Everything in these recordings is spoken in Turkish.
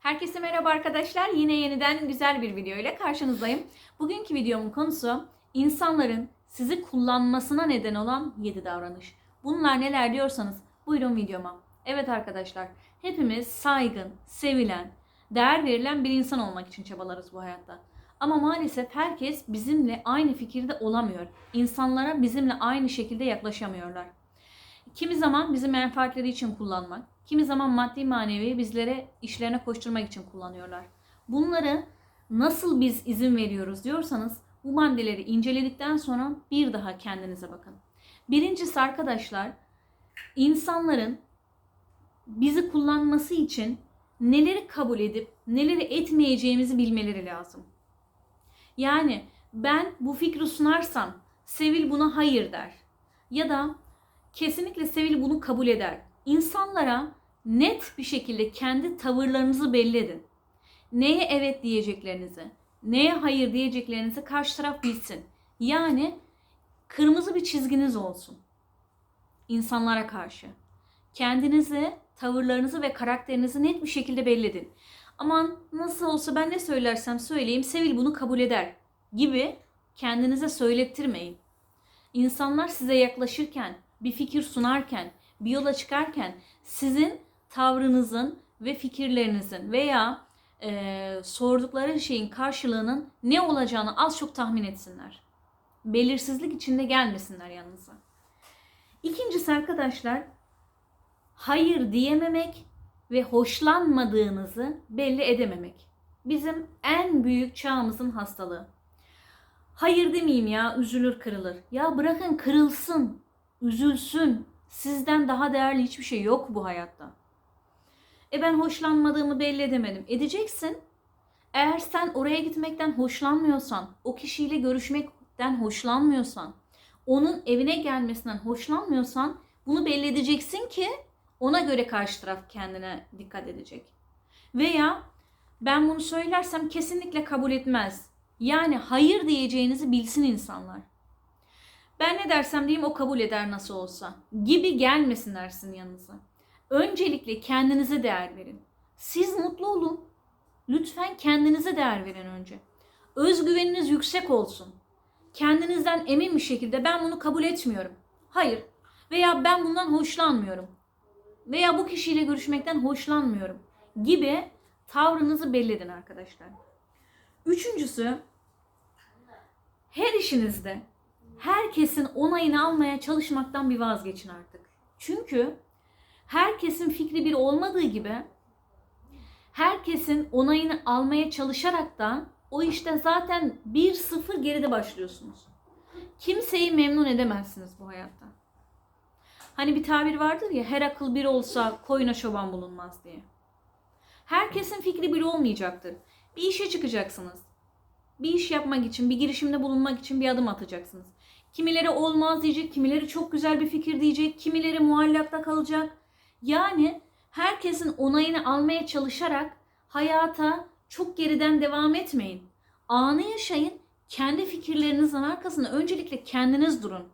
Herkese merhaba arkadaşlar. Yine yeniden güzel bir video ile karşınızdayım. Bugünkü videomun konusu insanların sizi kullanmasına neden olan 7 davranış. Bunlar neler diyorsanız buyurun videoma. Evet arkadaşlar, hepimiz saygın, sevilen, değer verilen bir insan olmak için çabalarız bu hayatta. Ama maalesef herkes bizimle aynı fikirde olamıyor. İnsanlara bizimle aynı şekilde yaklaşamıyorlar. Kimi zaman bizi menfaatleri için kullanmak, kimi zaman maddi manevi bizlere işlerine koşturmak için kullanıyorlar. Bunları nasıl biz izin veriyoruz diyorsanız bu maddeleri inceledikten sonra bir daha kendinize bakın. Birincisi arkadaşlar insanların bizi kullanması için neleri kabul edip neleri etmeyeceğimizi bilmeleri lazım. Yani ben bu fikri sunarsam Sevil buna hayır der. Ya da kesinlikle Sevil bunu kabul eder. İnsanlara net bir şekilde kendi tavırlarınızı belli edin. Neye evet diyeceklerinizi, neye hayır diyeceklerinizi karşı taraf bilsin. Yani kırmızı bir çizginiz olsun. İnsanlara karşı. Kendinizi, tavırlarınızı ve karakterinizi net bir şekilde belli edin. Aman nasıl olsa ben ne söylersem söyleyeyim Sevil bunu kabul eder gibi kendinize söylettirmeyin. İnsanlar size yaklaşırken, bir fikir sunarken, bir yola çıkarken sizin tavrınızın ve fikirlerinizin veya e, sordukları şeyin karşılığının ne olacağını az çok tahmin etsinler. Belirsizlik içinde gelmesinler yanınıza. İkincisi arkadaşlar hayır diyememek ve hoşlanmadığınızı belli edememek. Bizim en büyük çağımızın hastalığı. Hayır demeyeyim ya üzülür kırılır. Ya bırakın kırılsın, üzülsün. Sizden daha değerli hiçbir şey yok bu hayatta. E ben hoşlanmadığımı belli edemedim. Edeceksin. Eğer sen oraya gitmekten hoşlanmıyorsan, o kişiyle görüşmekten hoşlanmıyorsan, onun evine gelmesinden hoşlanmıyorsan bunu belli edeceksin ki ona göre karşı taraf kendine dikkat edecek. Veya ben bunu söylersem kesinlikle kabul etmez. Yani hayır diyeceğinizi bilsin insanlar. Ben ne dersem diyeyim o kabul eder nasıl olsa. Gibi gelmesinler sizin yanınıza. Öncelikle kendinize değer verin. Siz mutlu olun. Lütfen kendinize değer verin önce. Özgüveniniz yüksek olsun. Kendinizden emin bir şekilde ben bunu kabul etmiyorum. Hayır. Veya ben bundan hoşlanmıyorum. Veya bu kişiyle görüşmekten hoşlanmıyorum. Gibi tavrınızı belli edin arkadaşlar. Üçüncüsü her işinizde herkesin onayını almaya çalışmaktan bir vazgeçin artık. Çünkü herkesin fikri bir olmadığı gibi herkesin onayını almaya çalışarak da o işte zaten bir sıfır geride başlıyorsunuz. Kimseyi memnun edemezsiniz bu hayatta. Hani bir tabir vardır ya her akıl bir olsa koyuna çoban bulunmaz diye. Herkesin fikri bir olmayacaktır. Bir işe çıkacaksınız. Bir iş yapmak için, bir girişimde bulunmak için bir adım atacaksınız. Kimileri olmaz diyecek, kimileri çok güzel bir fikir diyecek, kimileri muallakta kalacak. Yani herkesin onayını almaya çalışarak hayata çok geriden devam etmeyin. Anı yaşayın. Kendi fikirlerinizin arkasında öncelikle kendiniz durun.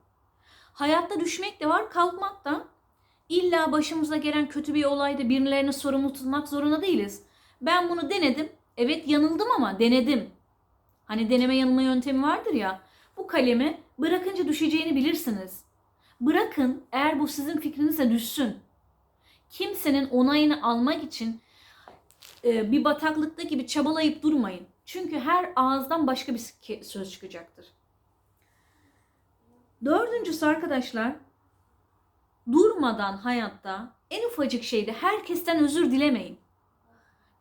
Hayatta düşmek de var, kalkmak da. İlla başımıza gelen kötü bir olayda birilerini sorumlu tutmak zorunda değiliz. Ben bunu denedim. Evet yanıldım ama denedim. Hani deneme yanılma yöntemi vardır ya. Bu kalemi bırakınca düşeceğini bilirsiniz. Bırakın eğer bu sizin fikrinizse düşsün. Kimsenin onayını almak için e, bir bataklıkta gibi çabalayıp durmayın. Çünkü her ağızdan başka bir söz çıkacaktır. Dördüncüsü arkadaşlar durmadan hayatta en ufacık şeyde herkesten özür dilemeyin.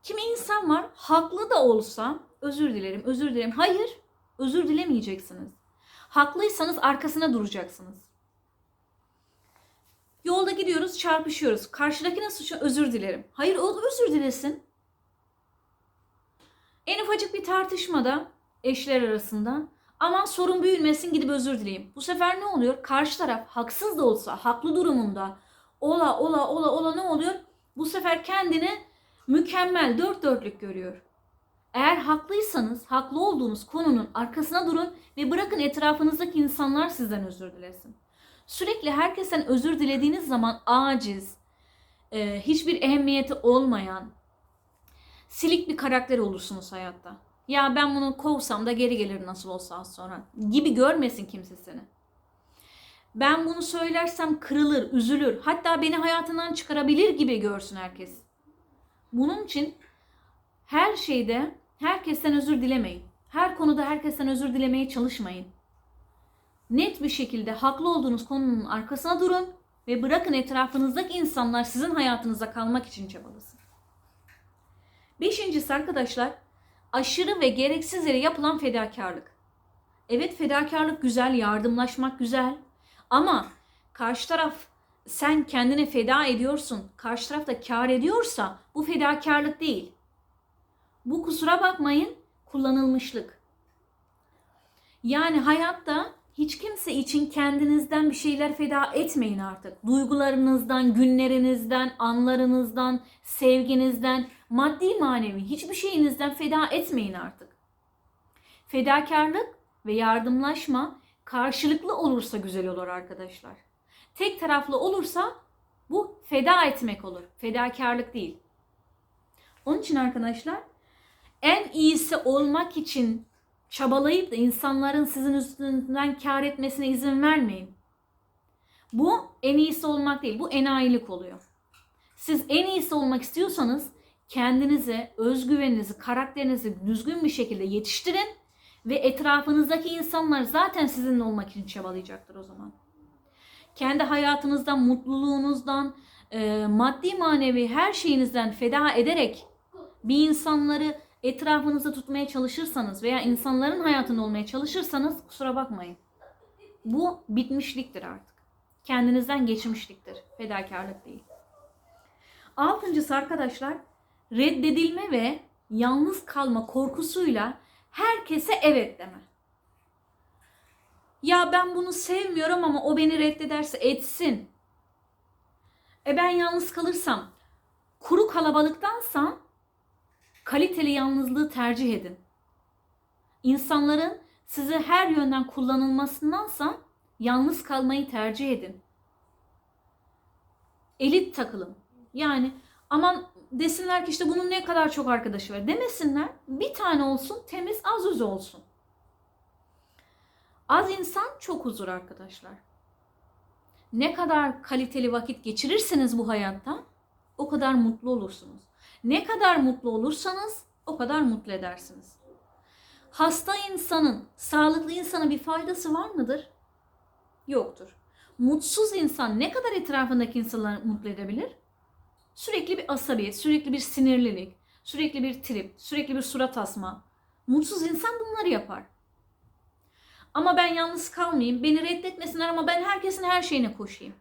Kimi insan var haklı da olsa özür dilerim, özür dilerim. Hayır, özür dilemeyeceksiniz. Haklıysanız arkasına duracaksınız. Yolda gidiyoruz, çarpışıyoruz. Karşıdakine suçu özür dilerim. Hayır, o özür dilesin. En ufacık bir tartışmada eşler arasında aman sorun büyümesin gidip özür dileyim. Bu sefer ne oluyor? Karşı taraf haksız da olsa, haklı durumunda ola ola ola ola ne oluyor? Bu sefer kendini mükemmel dört dörtlük görüyor. Eğer haklıysanız, haklı olduğunuz konunun arkasına durun ve bırakın etrafınızdaki insanlar sizden özür dilesin. Sürekli herkesten özür dilediğiniz zaman aciz, hiçbir ehemmiyeti olmayan, silik bir karakter olursunuz hayatta. Ya ben bunu kovsam da geri gelir nasıl olsa az sonra gibi görmesin kimse seni. Ben bunu söylersem kırılır, üzülür. Hatta beni hayatından çıkarabilir gibi görsün herkes. Bunun için her şeyde herkesten özür dilemeyin. Her konuda herkesten özür dilemeye çalışmayın. Net bir şekilde haklı olduğunuz konunun arkasına durun ve bırakın etrafınızdaki insanlar sizin hayatınızda kalmak için çabalasın. Beşincisi arkadaşlar aşırı ve gereksiz yere yapılan fedakarlık. Evet fedakarlık güzel, yardımlaşmak güzel ama karşı taraf sen kendini feda ediyorsun, karşı taraf da kar ediyorsa bu fedakarlık değil. Bu kusura bakmayın kullanılmışlık. Yani hayatta hiç kimse için kendinizden bir şeyler feda etmeyin artık. Duygularınızdan, günlerinizden, anlarınızdan, sevginizden, maddi manevi hiçbir şeyinizden feda etmeyin artık. Fedakarlık ve yardımlaşma karşılıklı olursa güzel olur arkadaşlar. Tek taraflı olursa bu feda etmek olur. Fedakarlık değil. Onun için arkadaşlar en iyisi olmak için çabalayıp da insanların sizin üstünden kar etmesine izin vermeyin. Bu en iyisi olmak değil, bu enayilik oluyor. Siz en iyisi olmak istiyorsanız kendinize, özgüveninizi, karakterinizi düzgün bir şekilde yetiştirin ve etrafınızdaki insanlar zaten sizinle olmak için çabalayacaktır o zaman. Kendi hayatınızdan, mutluluğunuzdan, e, maddi manevi her şeyinizden feda ederek bir insanları etrafınızda tutmaya çalışırsanız veya insanların hayatında olmaya çalışırsanız kusura bakmayın. Bu bitmişliktir artık. Kendinizden geçmişliktir. Fedakarlık değil. Altıncısı arkadaşlar reddedilme ve yalnız kalma korkusuyla herkese evet deme. Ya ben bunu sevmiyorum ama o beni reddederse etsin. E ben yalnız kalırsam kuru kalabalıktansa kaliteli yalnızlığı tercih edin. İnsanların sizi her yönden kullanılmasındansa yalnız kalmayı tercih edin. Elit takılın. Yani aman desinler ki işte bunun ne kadar çok arkadaşı var. Demesinler. Bir tane olsun, temiz, az öz olsun. Az insan çok huzur arkadaşlar. Ne kadar kaliteli vakit geçirirseniz bu hayatta o kadar mutlu olursunuz. Ne kadar mutlu olursanız o kadar mutlu edersiniz. Hasta insanın, sağlıklı insana bir faydası var mıdır? Yoktur. Mutsuz insan ne kadar etrafındaki insanları mutlu edebilir? Sürekli bir asabiyet, sürekli bir sinirlilik, sürekli bir trip, sürekli bir surat asma. Mutsuz insan bunları yapar. Ama ben yalnız kalmayayım, beni reddetmesinler ama ben herkesin her şeyine koşayım.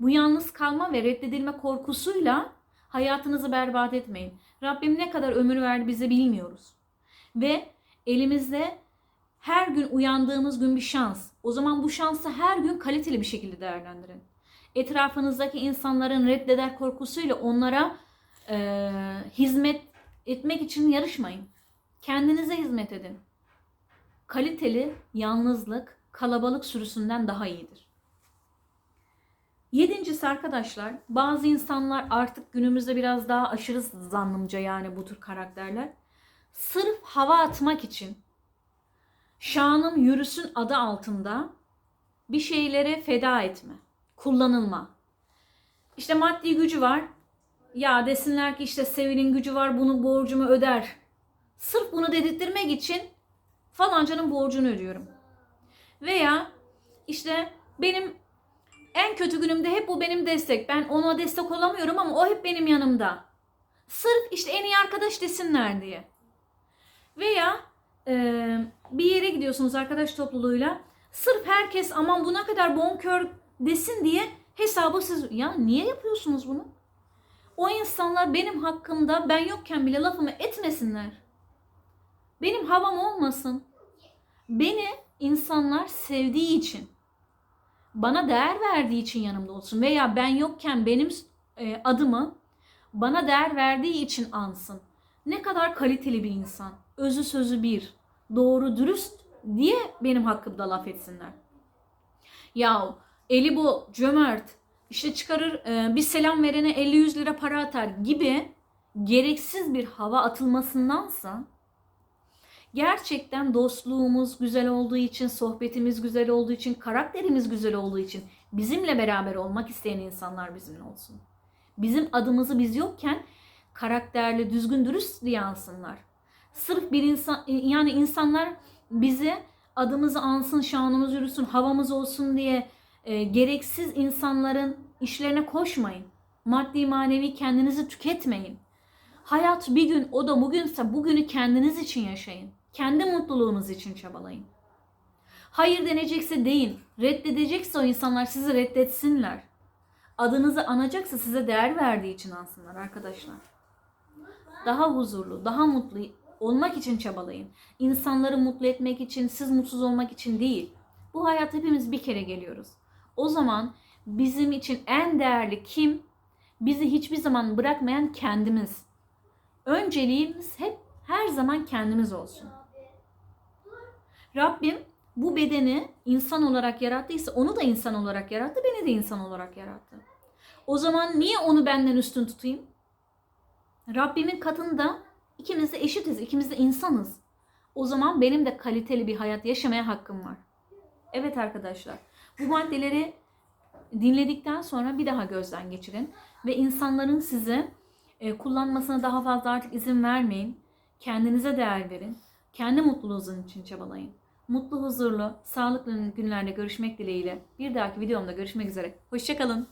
Bu yalnız kalma ve reddedilme korkusuyla hayatınızı berbat etmeyin. Rabbim ne kadar ömür verdi bize bilmiyoruz. Ve elimizde her gün uyandığımız gün bir şans. O zaman bu şansı her gün kaliteli bir şekilde değerlendirin. Etrafınızdaki insanların reddeder korkusuyla onlara e, hizmet etmek için yarışmayın. Kendinize hizmet edin. Kaliteli yalnızlık kalabalık sürüsünden daha iyidir. Yedincisi arkadaşlar bazı insanlar artık günümüzde biraz daha aşırı zannımca yani bu tür karakterler. Sırf hava atmak için şanım yürüsün adı altında bir şeylere feda etme, kullanılma. İşte maddi gücü var. Ya desinler ki işte Sevil'in gücü var bunu borcumu öder. Sırf bunu dedirttirmek için falancanın borcunu ödüyorum. Veya işte benim en kötü günümde hep bu benim destek. Ben ona destek olamıyorum ama o hep benim yanımda. Sırf işte en iyi arkadaş desinler diye. Veya e, bir yere gidiyorsunuz arkadaş topluluğuyla. Sırf herkes aman buna kadar bonkör desin diye hesabı siz... Ya niye yapıyorsunuz bunu? O insanlar benim hakkımda ben yokken bile lafımı etmesinler. Benim havam olmasın. Beni insanlar sevdiği için bana değer verdiği için yanımda olsun veya ben yokken benim e, adımı bana değer verdiği için ansın. Ne kadar kaliteli bir insan. Özü sözü bir. Doğru dürüst diye benim hakkımda laf etsinler. Ya eli bu cömert işte çıkarır e, bir selam verene 50-100 lira para atar gibi gereksiz bir hava atılmasındansa gerçekten dostluğumuz güzel olduğu için, sohbetimiz güzel olduğu için, karakterimiz güzel olduğu için bizimle beraber olmak isteyen insanlar bizimle olsun. Bizim adımızı biz yokken karakterli, düzgün, dürüst diye. Sırf bir insan yani insanlar bizi adımızı ansın, şanımız yürüsün, havamız olsun diye e, gereksiz insanların işlerine koşmayın. Maddi manevi kendinizi tüketmeyin. Hayat bir gün o da bugünse bugünü kendiniz için yaşayın. Kendi mutluluğunuz için çabalayın. Hayır denecekse deyin. Reddedecekse o insanlar sizi reddetsinler. Adınızı anacaksa size değer verdiği için ansınlar arkadaşlar. Daha huzurlu, daha mutlu olmak için çabalayın. İnsanları mutlu etmek için, siz mutsuz olmak için değil. Bu hayat hepimiz bir kere geliyoruz. O zaman bizim için en değerli kim? Bizi hiçbir zaman bırakmayan kendimiz. Önceliğimiz hep her zaman kendimiz olsun. Rabbim bu bedeni insan olarak yarattıysa onu da insan olarak yarattı, beni de insan olarak yarattı. O zaman niye onu benden üstün tutayım? Rabbimin katında ikimiz de eşitiz, ikimiz de insanız. O zaman benim de kaliteli bir hayat yaşamaya hakkım var. Evet arkadaşlar, bu maddeleri dinledikten sonra bir daha gözden geçirin ve insanların sizi e, kullanmasına daha fazla artık izin vermeyin. Kendinize değer verin. Kendi mutluluğunuz için çabalayın. Mutlu, huzurlu, sağlıklı günlerde görüşmek dileğiyle. Bir dahaki videomda görüşmek üzere. Hoşçakalın.